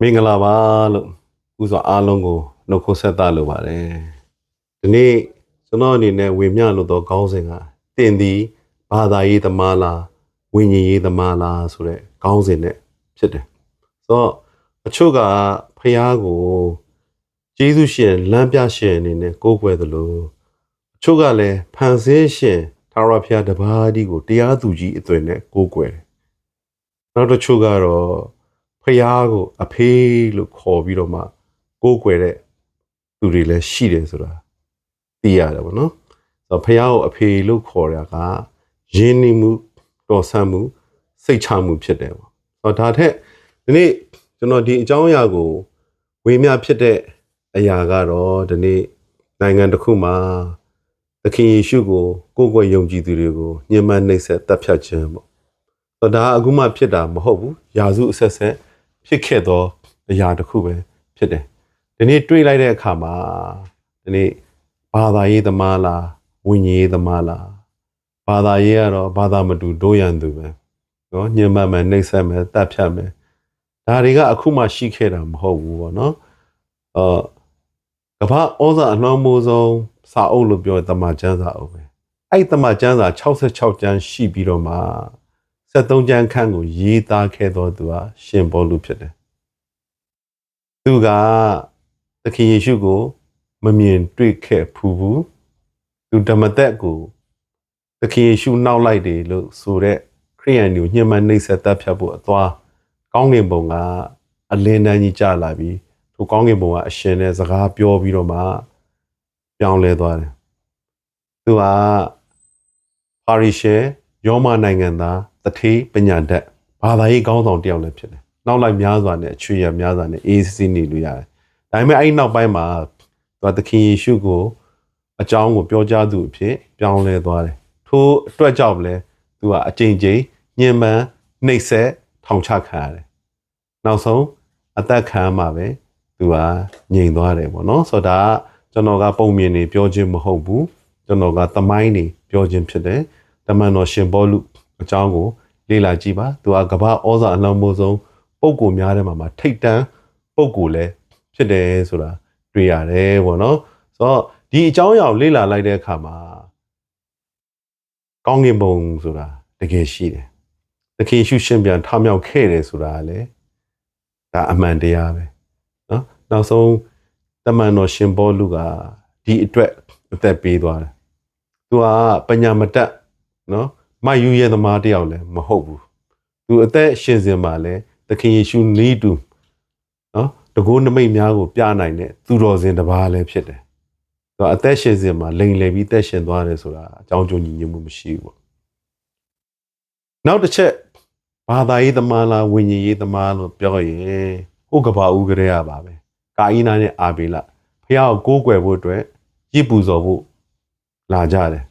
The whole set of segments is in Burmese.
မင်္ဂလာပါလို့ဥစွာအားလုံးကိုနှုတ်ခွန်းဆက်သလိုပါတယ်ဒီနေ့ကျွန်တော်အနေနဲ့ဝေမျှလို့တော့ခေါင်းစဉ်ကတင်သည်ဘာသာရေးသမားလားဝိညာဉ်ရေးသမားလားဆိုတဲ့ခေါင်းစဉ်နဲ့ဖြစ်တယ်ဆိုတော့အချို့ကဖះကိုကျေးဇူးရှင်လမ်းပြရှင်အနေနဲ့ကိုးကွယ်သလိုအချို့ကလည်းဖန်ဆင်းရှင်သာရဖះတပါးဒီကိုတရားသူကြီးအသွင်နဲ့ကိုးကွယ်တယ်နောက်တစ်ချို့ကတော့ ဖះကိုအဖေးလို့ခေါ်ပြီးတော့မှကိုးကွယ်တဲ့သူတွေလည်းရှိတယ်ဆိုတာသိရတယ်ဗောနော်ဆိုတော့ဖះကိုအဖေလို့ခေါ်တာကယဉ်နေမှုတော်ဆန်းမှုစိတ်ချမှုဖြစ်တယ်ဗောဆိုတော့ဒါထက်ဒီနေ့ကျွန်တော်ဒီအကြောင်းအရာကိုဝေမျှဖြစ်တဲ့အရာကတော့ဒီနေ့နိုင်ငံတစ်ခုမှာသခင်ယေရှုကိုကိုးကွယ်ယုံကြည်သူတွေကိုညှဉ်းပန်းနှိပ်စက်တပ်ဖြတ်ခြင်းပေါ့ဆိုတော့ဒါကအခုမှဖြစ်တာမဟုတ်ဘူးယာစုအဆက်ဆက် ဖြစ်ခဲ့သောအရာတစ်ခုပဲဖြစ်တယ်ဒီနေ့တွေးလိုက်တဲ့အခါမှာဒီနေ့ဘာသာရေးသမားလားဝိညာဉ်ရေးသမားလားဘာသာရေးကတော့ဘာသာမတူဒိုးရန်သူပဲနော်ညှဉ်းပန်းမယ်နှိပ်စက်မယ်တပ်ဖြတ်မယ်ဒါတွေကအခုမှရှိခဲ့တာမဟုတ်ဘူးပေါ့နော်အော်ကမ္ဘာဩဇာအနှောင်းမိုးဆုံးစာအုပ်လို့ပြောတဲ့တမန်ကျမ်းစာအုပ်ပဲအဲ့ဒီတမန်ကျမ်းစာ66ကျမ်းရှိပြီးတော့မှ 73ကျမ်းခန့်ကို ရေးသားခဲ့တော်သူဟာရှင်ဘောလူဖြစ်တယ်။သူကသခင်ယေရှုကို မမြင်တွေ့ခဲ့ဖူးဘူး။သူဓမ္မသက်ကိုသခင်ယေရှုနောက်လိုက်တယ်လို့ဆိုတဲ့ခရိယန်တွေကိုညှဉ်းပန်းနှိပ်စက်တပ်ဖြတ်ဖို့အသွားကောင်းကင်ဘုံကအလင်းတန်းကြီးကျလာပြီးသူကောင်းကင်ဘုံကအရှင်နဲ့စကားပြောပြီးတော့မှပြောင်းလဲသွားတယ်။သူကပါရီရှယ်ရောမနိုင်ငံသား တထေးပညာတတ်ဘာသာရေးကောင်းဆောင်တယောက်လည်းဖြစ်တယ်။နောက်လိုက်များစွာနဲ့အချွေရများစွာနဲ့အေးစီးနေလို့ရတယ်။ဒါပေမဲ့အဲ့ဒီနောက်ပိုင်းမှာသူကသခင်ယေရှုကိုအကြောင်းကိုပြောကြားသူအဖြစ်ပြောင်းလဲသွားတယ်။ထို့အတွက်ကြောင့်လည်းသူကအကြိမ်ကြိမ်ညှဉ်းပန်းနှိပ်စက်ထောင်ချခံရတယ်။နောက်ဆုံးအသက်ခံမှာပဲသူကငြိမ်သွားတယ်ပေါ့နော်။ဆိုတော့ဒါကကျွန်တော်ကပုံမြင်နေပြောခြင်းမဟုတ်ဘူး။ကျွန်တော်ကသမိုင်းနေပြောခြင်းဖြစ်တယ်။တမန်တော်ရှင်ဘောလူ အကြောင်းကိုလေ့လာကြည့်ပါသူကကမ္ဘာဩဇာအလုံးမိုးဆုံးပုံကိုများတဲ့မှာမှာထိတ်တန်းပုံကိုလည်းဖြစ်တယ်ဆိုတာတွေ့ရတယ်ပေါ့နော်ဆိုတော့ဒီအကြောင်းအရာကိုလေ့လာလိုက်တဲ့အခါမှာကောင်းကင်ဘုံဆိုတာတကယ်ရှိတယ်သခင်ရှုရှင်ပြန်ထမြောက်ခဲ့တယ်ဆိုတာကလည်းဒါအမှန်တရားပဲနော်နောက်ဆုံးတမန်တော်ရှင်ဘောလူကဒီအတွက်အသက်ပေးသွားတယ်သူကပညာမတတ်နော် မယူရဲသမားတယောက်လည်းမဟုတ်ဘူးသူအသက်ရှင်စင်မှာလည်းသခင်ယေရှုနီးတူနော်တကိုးနမိတ်များကိုပြနိုင်တဲ့သူတော်စင်တစ်ပါးလည်းဖြစ်တယ်သူကအသက်ရှင်စင်မှာလိန်လည်ပြီးအသက်ရှင်သွားတယ်ဆိုတာအကြောင်းကျိုးညီညွတ်မှုမရှိဘူးပေါ့နောက်တစ်ချက်ဘာသာရေးသမားလားဝိညာဉ်ရေးသမားလို့ပြောရင်ဟိုကဘာဦးကလေးရပါပဲကာအိနာနဲ့အာဘေလဖះကိုကိုးကွယ်ဖို့အတွက်ရစ်ပူဇော်ဖို့လာကြတယ်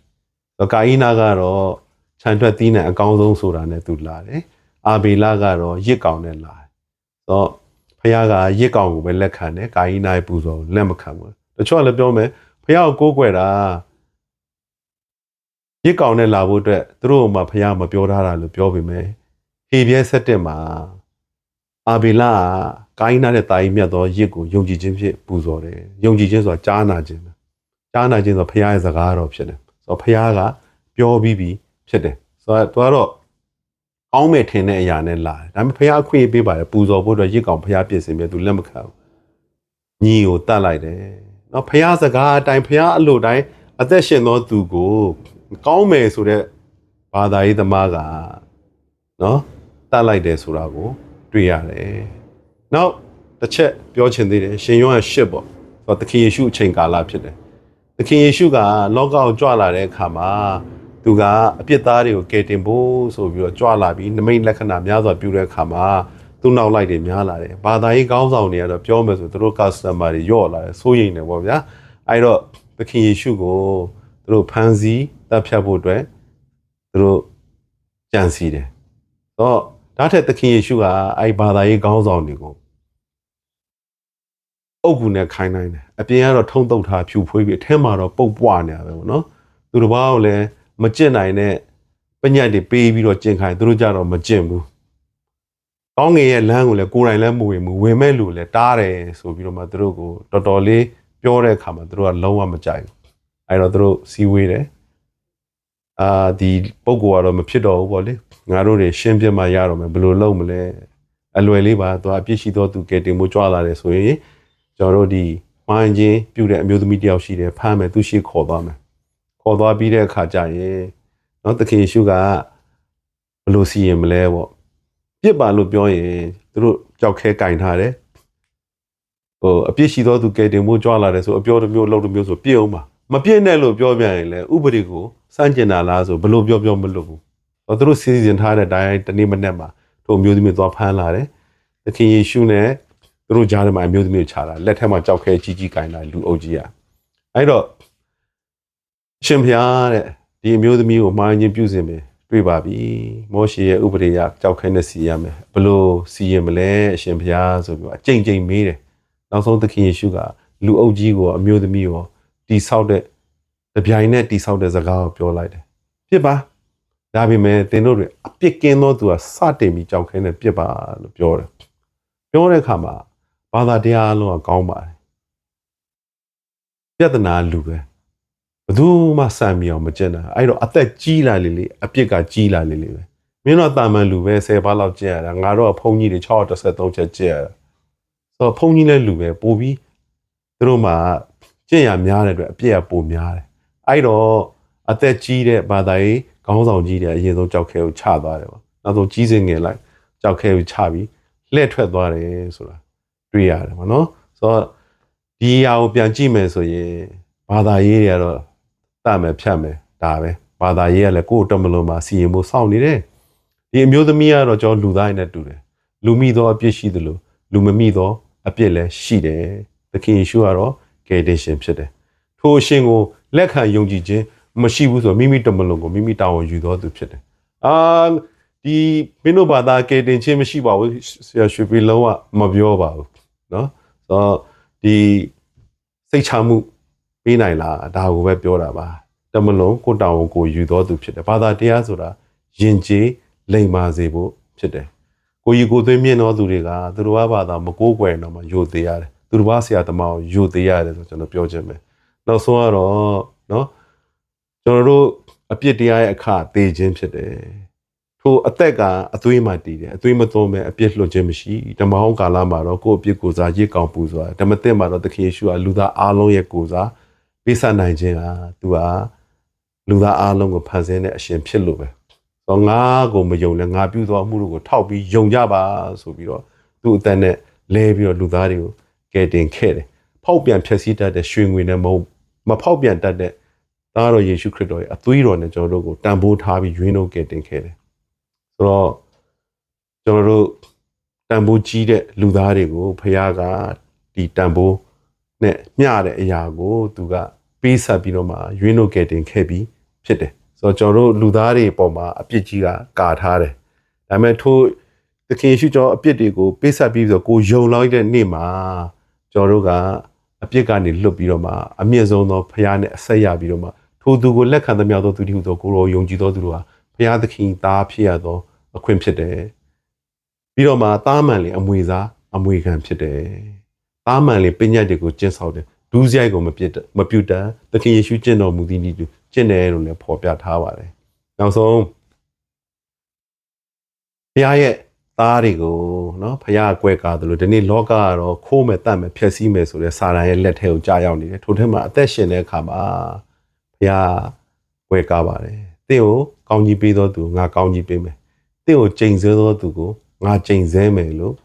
တော့ကာယီနာကတော့ ခြံထွက်သီးနှံအကောင်းဆုံးဆိုတာနဲ့သူလာတယ်။အာဘေလကတော့ရစ်ကောင်နဲ့လာတယ်။ဆိုတော့ဖះကရစ်ကောင်ကိုပဲလက်ခံတယ်။ကာယီနာရဲ့ပူဇော်ကိုလက်မခံဘူး။တချို့ကလည်းပြောမယ်ဖះကိုကိုးကွယ်တာရစ်ကောင်နဲ့လာဖို့အတွက်သူတို့ကမှဖះမပြောထားတာလို့ပြောပေမဲ့ဟေပြဲဆက်တက်မှာအာဘေလကကာယီနာတဲ့တာယီမြတ်သောရစ်ကိုယုံကြည်ခြင်းဖြင့်ပူဇော်တယ်။ယုံကြည်ခြင်းဆိုတာကြားနာခြင်းပဲ။ကြားနာခြင်းဆိုဖះရဲ့စကားတော်ဖြစ်တယ်။ဆိုတော့ဖះကပြောပြီးပြီ ဖြစ်တယ်ဆိုတော့သူကတော့ကောင်းမဲ့ထင်တဲ့အရာနဲ့လာတယ်ဒါပေမဲ့ဖះအခွင့်အရေးပေးပါတယ်ပူဇော်ဖို့အတွက်ရစ်ကောင်ဖះပြင်ဆင်ပြီးသူလက်မခံဘူးညီကိုတတ်လိုက်တယ်နော်ဖះစကားအတိုင်းဖះအလိုတိုင်းအသက်ရှင်သောသူကိုကောင်းမယ်ဆိုတဲ့ဘာသာရေးသမားကနော်တတ်လိုက်တယ်ဆိုတာကို တွေ့ရတယ်နောက်တစ်ချက်ပြောချင်သေးတယ်ရှင်ယောဟန်ရှစ်ပေါ့ဆိုတော့သခင်ယေရှုအချိန်ကာလဖြစ်တယ်သခင်ယေရှုကလောကကိုကြွလာတဲ့အခါမှာ သူကအပြစ်သားတွေကိုကယ်တင်ဖို့ဆိုပြီးတော့ကြွလာပြီးနမိတ်လက္ခဏာများစွာပြုတဲ့အခါမှာသူ့နောက်လိုက်တွေများလာတယ်။ဘာသာရေးကောင်းဆောင်တွေကတော့ပြောမယ်ဆိုသူတို့ customer တွေယော့လာတယ်စိုးရိမ်တယ်ပေါ့ဗျာ။အဲဒီတော့သခင်ယေရှုကိုသူတို့ဖန်ဆီးတပ်ဖြတ်ဖို့အတွက်သူတို့ကြံစီတယ်။တော့ဒါထက်သခင်ယေရှုကအဲဒီဘာသာရေးကောင်းဆောင်တွေကိုအုပ်ကူနဲ့ခိုင်းနိုင်တယ်အပြင်ကတော့ထုံတုတ်ထားဖြူဖွေးပြီးအထက်မှာတော့ပုတ်ပွားနေရပဲပေါ့နော်သူတစ်ပါးကိုလည်း မကျင့်နိုင်တဲ့ပညတ်တွေပေးပြီးတော့ကျင့်ခိုင်းသူတို့ကြတော့မကျင့်ဘူးကောင်းငင်ရဲ့လမ်းကိုလည်းကိုယ်တိုင်လည်းမဝင်ဘူးဝင်မဲ့လူလည်းတားတယ်ဆိုပြီးတော့မှသူတို့ကိုတော်တော်လေးပြောတဲ့အခါမှာသူတို့ကလုံးဝမကြိုက်ဘူးအဲ့တော့သူတို့စီဝေးတယ်အာဒီပုံကောကတော့မဖြစ်တော့ဘူးပေါ့လေငါတို့တွေရှင်းပြမှရတော့မယ်ဘယ်လိုလုပ်မလဲအလွယ်လေးပါသူအပြစ်ရှိတော့သူကဲတင်မှုကြွလာတယ်ဆိုရင်ကျွန်တော်တို့ဒီမှန်ချင်းပြုတ်တဲ့အမျိုးသမီးတယောက်ရှိတယ်ဖမ်းမယ်သူရှိခေါ်သွားမယ် ခေါ်သွားပြီးတဲ့အခါကျရင်နော်သခင်ယေရှုကဘယ်လိုစီရင်မလဲပေါ့ပြစ်ပါလို့ပြောရင်သူတို့ကြောက်ခဲကင်ထားတယ်ဟိုအပြစ်ရှိသောသူကဲတင်မှုကြွလာတယ်ဆိုအပြောတစ်မျိုးအလုပ်တစ်မျိုးဆိုပြစ်အောင်ပါမပြစ်နဲ့လို့ပြောပြရင်လည်းဥပဒေကိုစန့်ကျင်တာလားဆိုဘယ်လိုပြောပြောမလို့ဘူးဟောသူတို့စီစဉ်ထားတဲ့အတိုင်းတနေ့မနေ့မှာတို့အမျိုးသမီးသွားဖမ်းလာတယ်သခင်ယေရှုနဲ့သူတို့ကြားထဲမှာအမျိုးသမီးကိုခြာတာလက်ထက်မှာကြောက်ခဲကြီးကြီးကင်တာလူအုပ်ကြီးอ่ะအဲ့တော့ ရှင်ဖျားတဲ့ဒီအမျိုးသမီးကိုမှားရင်ပြုစင်မယ်တွေ့ပါပြီမောရှေရဲ့ဥပဒေအရကြောက်ခဲနဲ့စီရမယ်ဘလို့စီရင်မလဲအရှင်ဘုရားဆိုပြီးတော့အကြိမ်ကြိမ်မေးတယ်နောက်ဆုံးသခင်ယေရှုကလူအုပ်ကြီးကိုအမျိုးသမီးကိုတိဆောက်တဲ့တပြိုင်နဲ့တိဆောက်တဲ့စကားကိုပြောလိုက်တယ်ဖြစ်ပါဒါပေမဲ့သင်တို့တွေအပြစ်ကင်းသောသူကစတင်ပြီးကြောက်ခဲနဲ့ပြစ်ပါလို့ပြောတယ်ပြောတဲ့အခါမှာဘာသာတရားအလုံးကကောင်းပါတယ်ပြဿနာလူပဲ ဘယ်သူမှစံမြောင်မကျင်တာအဲ့တော့အသက်ကြီးလာလေလေအပြစ်ကကြီးလာလေလေပဲမင်းတို့တာမန်လူပဲ10ပါးလောက်ကျင်ရတာငါတို့ကဖုန်ကြီးတွေ633ချက်ကျင်ရတာဆိုတော့ဖုန်ကြီးလည်းလူပဲပို့ပြီးသူတို့မှကျင့်ရများတဲ့အတွက်အပြစ်ကပိုများတယ်အဲ့တော့အသက်ကြီးတဲ့ဘာသာရေးခေါင်းဆောင်ကြီးတွေအရင်ဆုံးကြောက်ခဲကိုချသွားတယ်ပေါ့နောက်ဆုံးကြီးစင်ငယ်လိုက်ကြောက်ခဲကိုချပြီးလှည့်ထွက်သွားတယ်ဆိုတာတွေ့ရတယ်ပေါ့နော်ဆိုတော့ဒီအရာကိုပြန်ကြည့်မယ်ဆိုရင်ဘာသာရေးတွေကတော့ တတ်မယ်ဖြတ်မယ်ဒါပဲဘာသာရေးကလည်းကိုယ့်တက်မလို့မှာစီရင်ဖို့စောင့်နေတယ်ဒီအမျိုးသမီးကတော့ကျွန်တော်လူသားရင်းနဲ့တူတယ်လူမိသောအပြစ်ရှိသလိုလူမမိသောအပြစ်လည်းရှိတယ်သခင်ယေရှုကတော့ကယ်တင်ရှင်ဖြစ်တယ်ထိုအရှင်ကိုလက်ခံယုံကြည်ခြင်းမရှိဘူးဆိုတော့မိမိတက်မလို့ကိုမိမိတာဝန်ယူတော်သူဖြစ်တယ်အာဒီမင်းတို့ဘာသာကယ်တင်ခြင်းမရှိပါဘူးဆရာရွှေပြည်လုံးကမပြောပါဘူးเนาะဆိုတော့ဒီစိတ်ချမှု ပေးနိုင်လားဒါကိုပဲပြောတာပါတမလုံးကိုတောင်ကိုကိုယူတော်သူဖြစ်တယ်ဘာသာတရားဆိုတာယဉ်ကျေးလိမ္မာစေဖို့ဖြစ်တယ်ကိုကြီးကိုသွင်းမြင့်တော်သူတွေကသူတို့ဘာဘာသာမကိုးကွယ်တော့မှယိုသေးရတယ်သူတို့ဘာဆရာသမားကိုယိုသေးရတယ်ဆိုကျွန်တော်ပြောချင်မယ်နောက်ဆုံးကတော့เนาะကျွန်တော်တို့အပြစ်တရားရဲ့အခသေခြင်းဖြစ်တယ်ထိုအသက်ကအသွေးမှတည်တယ်အသွေးမသွန်းပဲအပြစ်လွတ်ခြင်းမရှိဓမ္မဟောင်းကာလမှာတော့ကိုယ့်အပြစ်ကိုယ်စားရစ်ကောင်ပူစွာဓမ္မသစ်မှာတော့သခင်ယေရှုကလူသားအလုံးရဲ့ကိုယ်စား ပေးဆက်နိုင်ခြင်းဟာသူဟာလူသားအလုံးကိုဖန်ဆင်းတဲ့အရှင်ဖြစ်လို့ပဲဆိုတော့ငါကိုမယုံလဲငါပြုသောအမှုတို့ကိုထောက်ပြီးယုံကြပါဆိုပြီးတော့သူ့အသက်နဲ့လဲပြီးတော့လူသားတွေကိုကယ်တင်ခဲ့တယ်ဖောက်ပြန်ဖျက်ဆီးတတ်တဲ့ရွှေငွေနဲ့မဟုတ်မဖောက်ပြန်တတ်တဲ့သားတော်ယေရှုခရစ်တော်ရဲ့အသွေးတော်နဲ့ကျွန်တော်တို့ကိုတန်ဖိုးထားပြီးရွေးနှုတ်ကယ်တင်ခဲ့တယ်ဆိုတော့ကျွန်တော်တို့တန်ဖိုးကြီးတဲ့လူသားတွေကိုဖခင်ကဒီတန်ဖိုးနဲ့မျှတဲ့အရာကိုသူက ပေးဆက်ပြီးတော့မှရွေးနှုတ်ကယ်တင်ခဲ့ပြီးဖြစ်တယ်ဆိုတော့ကျွန်တော်တို့လူသားတွေအပေါ်မှာအပြစ်ကြီးကကာထားတယ်ဒါပေမဲ့ထို့သခင်ယေရှုကျော်အပြစ်တွေကိုပေးဆက်ပြီးဆိုကိုယုံလိုက်တဲ့နေ့မှာကျွန်တော်တို့ကအပြစ်ကနေလွတ်ပြီးတော့မှအမြင့်ဆုံးသောဖခင်နဲ့အဆက်ရပြီးတော့မှထိုသူကိုလက်ခံသမျှသောသူတည်းဟူသောကိုရောယုံကြည်သောသူတို့ဟာဖခင်သခင်သားဖြစ်ရသောအခွင့်ဖြစ်တယ်ပြီးတော့မှသားမှန်လေအမွေစားအမွေခံဖြစ်တယ်သားမှန်လေပညာတွေကိုကျင့်ဆောင်တယ် ဒူးစရိုက်ကိုမပြစ်မပြုတ်တန်သခင်ယေရှုကျင့်တော်မူသည်နည်းတူကျင့်တယ်လို့လည်းဖော်ပြထားပါတယ်နောက်ဆုံးဘုရားရဲ့သားတွေကိုနော်ဖះအကွဲကားတယ်လို့ဒီနေ့လောကကတော့ခိုးမဲ့တတ်မဲ့ဖျက်ဆီးမဲ့ဆိုတဲ့စာတန်ရဲ့လက်ထဲကိုကြာရောက်နေတယ်ထို့ထဲမှာအသက်ရှင်တဲ့အခါမှာဖះကွဲကားပါတယ်တင့်ကိုကောင်းကြီးပေးသောသူငါကောင်းကြီးပေးမယ်တင့်ကိုချိန်ဆသောသူကိုငါချိန်ဆမယ်လို့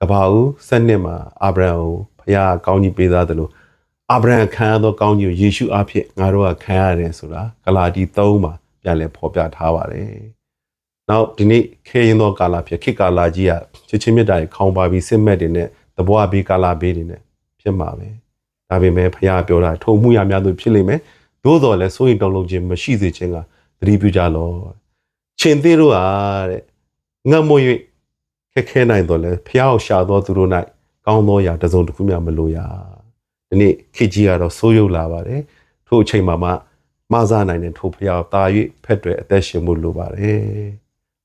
ကဘာဦးစနစ်မှာအာဗြဟံကိုဖះကောင်းကြီးပေးသားတယ်လို့ အာဗြဟံခံရသောကောင်းကြီးကိုယေရှုအဖြစ်ငါတို့ကခံရတယ်ဆိုတာဂလာတီ3မှာပြန်လည်ဖော်ပြထားပါတယ်နောက်ဒီနေ့ခေရင်သောကာလဖြစ်ခေတ်ကာလကြီးကချစ်ချင်းမြတ်တာတွေခေါင်းပါပြီးစစ်မက်တွေနဲ့တဘွားဘေးကာလဘေးတွေနဲ့ဖြစ်မှာပဲဒါပေမဲ့ဖះပြောတာထုံမှုရများသူဖြစ်လိမ့်မယ်သို့တော်လည်းစိုးရင်တုံလုံးခြင်းမရှိစေခြင်းကသတိပြုကြလောချင်းသေးတို့ဟာတဲ့ငတ်မွ၍ခက်ခဲနိုင်တော်လဲဖះကိုရှာတော်သူတို့၌ကောင်းသောရာတစ်စုံတစ်ခုမျှမလိုရ ဒီနေ့ခေတ်ကြီးကတော့စိုးရုပ်လာပါတယ်ထို့အချိန်မှာမှမဆာနိုင်တဲ့ထို့ဖះတာ၍ဖက်တွေအသက်ရှင်မှုလိုပါတယ်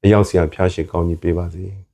အရောက်ဆရာဖျားရှင်ကောင်းကြီးပေးပါစေ။